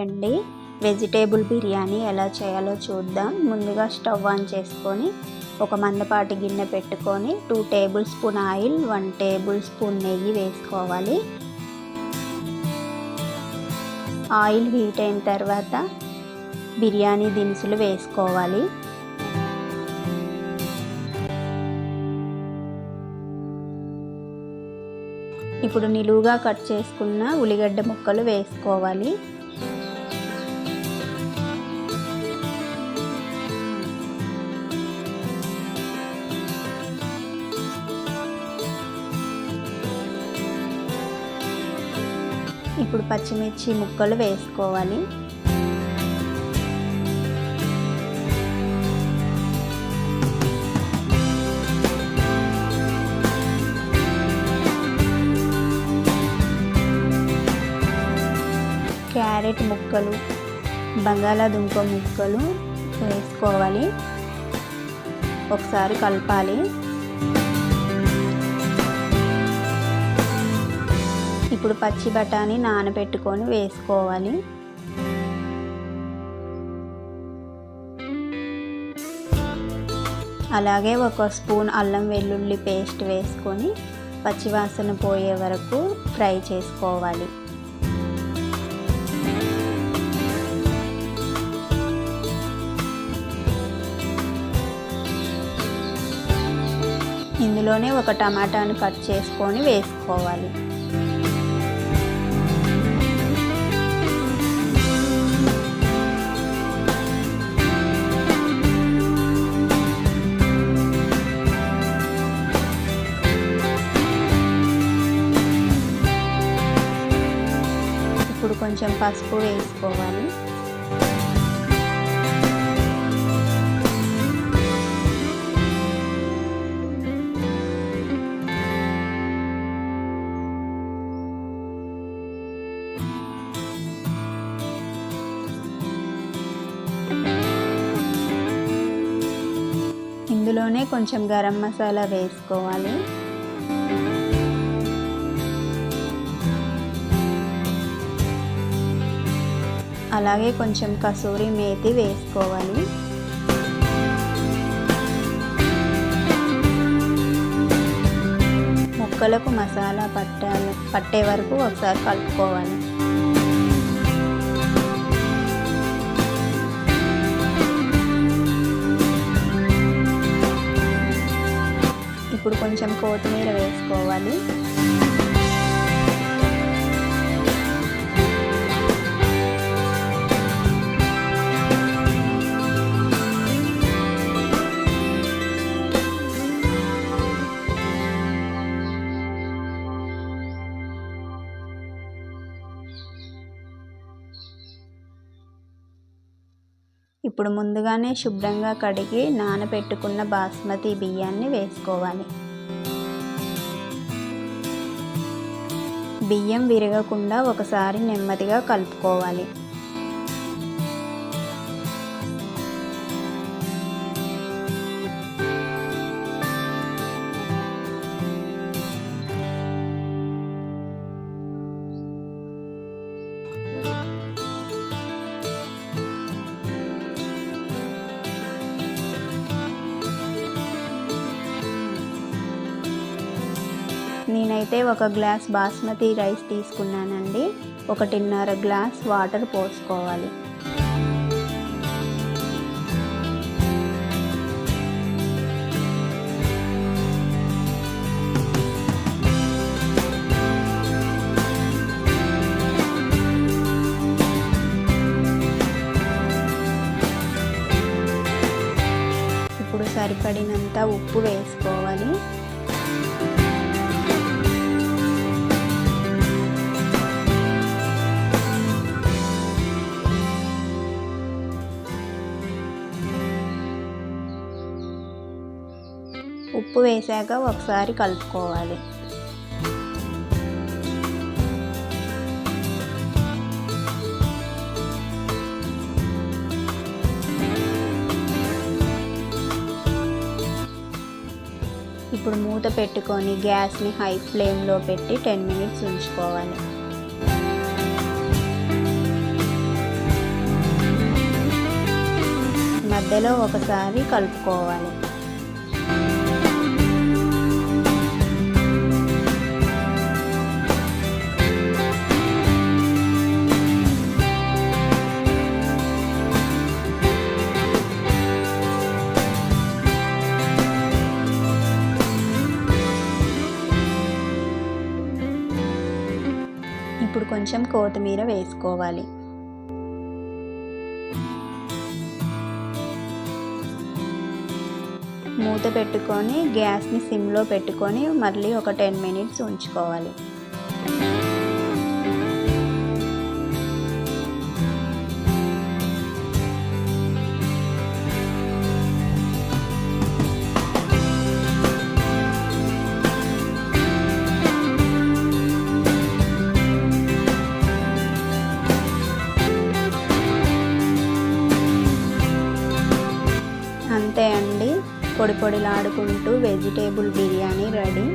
అండి. వెజిటేబుల్ బిర్యానీ ఎలా చేయాలో చూద్దాం. ముందుగా స్టవ్ ఆన్ చేసుకొని ఒక మందపాటి గిన్నె పెట్టుకొని two tablespoon oil one tablespoon నెయ్యి వేసుకోవాలి. ఆయిల్ హీట్ అయిన తర్వాత బిర్యానీ దినుసులు వేసుకోవాలి. ఇప్పుడు నిలువుగా కట్ చేసుకున్న ఉల్లిగడ్డ ముక్కలు వేసుకోవాలి. ఇప్పుడు పచ్చిమిర్చి ముక్కలు వేసుకోవాలి. క్యారెట్ ముక్కలు బంగాళాదుంప ముక్కలు వేసుకోవాలి. ఒకసారి కలపాలి. ఇప్పుడు పచ్చి బఠానీ నానబెట్టుకొని వేసుకోవాలి. అలాగే ఒక స్పూన్ అల్లం వెల్లుల్లి పేస్ట్ వేసుకొని పచ్చివాసన పోయే వరకు ఫ్రై చేసుకోవాలి. ఇందులోనే ఒక టమాటాను కట్ చేసుకొని వేసుకోవాలి. కొంచెం పసుపు వేసుకోవాలి. ఇందులోనే కొంచెం గరం మసాలా వేసుకోవాలి. అలాగే కొంచెం కసూరి మేతి వేసుకోవాలి. ముక్కలకు మసాలా పట్టాలి పట్టే వరకు ఒకసారి కలుపుకోవాలి. ఇప్పుడు కొంచెం కొత్తిమీర వేసుకోవాలి. ఇప్పుడు ముందుగానే శుభ్రంగా కడిగి నానబెట్టుకున్న బాస్మతి బియ్యాన్ని వేసుకోవాలి. బియ్యం విరగకుండా ఒకసారి నెమ్మదిగా కలుపుకోవాలి. నేనైతే ఒక గ్లాస్ బాస్మతి రైస్ తీసుకున్నానండి. ఒకటిన్నర గ్లాస్ వాటర్ పోసుకోవాలి. ఇప్పుడు సరిపడినంత ఉప్పు వేసుకోవాలి. ఉప్పు వేసాక ఒకసారి కలుపుకోవాలి. ఇప్పుడు మూత పెట్టుకొని గ్యాస్ని హై ఫ్లేమ్లో పెట్టి టెన్ మినిట్స్ ఉంచుకోవాలి. మధ్యలో ఒకసారి కలుపుకోవాలి. కొంచెం కొత్తిమీర వేసుకోవాలి. మూత పెట్టుకొని గ్యాస్ని సిమ్లో పెట్టుకొని మళ్ళీ ఒక టెన్ మినిట్స్ ఉంచుకోవాలి. పొడి పొడిలాడుకుంటూ వెజిటేబుల్ బిర్యానీ రెడీ.